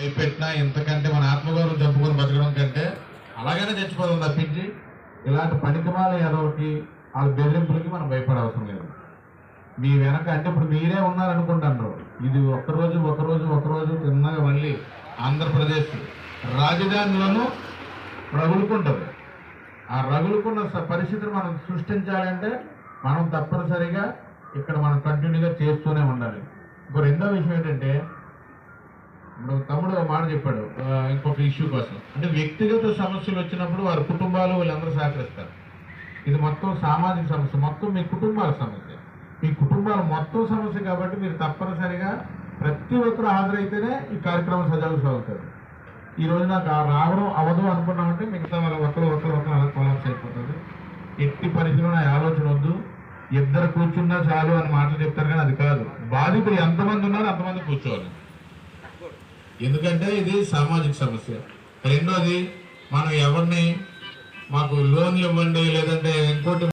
భయపెట్టినా ఇంతకంటే మన ఆత్మగౌరవం చంపుకొని బతకడం కంటే అలాగనే చచ్చిపోదాం తప్పించి ఇలాంటి పనికిమాల ఎదవకి వాళ్ళ బెదిరింపులకి మనం భయపడే అవసరం లేదు. మీ వెనక అంటే ఇప్పుడు మీరే ఉన్నారనుకుంటాను ఇది ఒక్కరోజు ఒకరోజు ఒకరోజు తిన్నగా మళ్ళీ ఆంధ్రప్రదేశ్ రాజధానిలోనూ రగులుకుంటుంది. ఆ రగులుకున్న స- పరిస్థితిని మనం సృష్టించాలంటే మనం తప్పనిసరిగా ఇక్కడ మనం కంటిన్యూగా చేస్తూనే ఉండాలి. ఇంకో రెండో విషయం ఏంటంటే ఇప్పుడు తమ్ముడు ఒక మాట చెప్పాడు ఇంకొక ఇష్యూ కోసం. అంటే వ్యక్తిగత సమస్యలు వచ్చినప్పుడు వారి కుటుంబాలు వీళ్ళందరూ సహకరిస్తారు. ఇది మొత్తం సామాజిక సమస్య మొత్తం మీ కుటుంబాల సమస్య. మీ కుటుంబాల మొత్తం సమస్య కాబట్టి మీరు తప్పనిసరిగా ప్రతి ఒక్కరు హాజరైతేనే ఈ కార్యక్రమం సజావు సాగుతుంది. ఈ రోజు నాకు ఆ రావడం అవదు అనుకున్నామంటే మిగతా వాళ్ళ ఒకరు ఒకరు ఒకరు అలా కొలాప్స్ అయిపోతుంది. ఎట్టి పరిధిలో నా ఆలోచన వద్దు. ఇద్దరు కూర్చున్నా చాలు అని మాటలు చెప్తారు కానీ అది కాదు. బాధితులు ఎంతమంది ఉన్నారో అంతమంది కూర్చోవాలి. ఎందుకంటే ఇది సామాజిక సమస్య. రెండోది మనం ఎవరిని మాకు లోన్లు ఇవ్వండి లేదంటే ఇంకోటి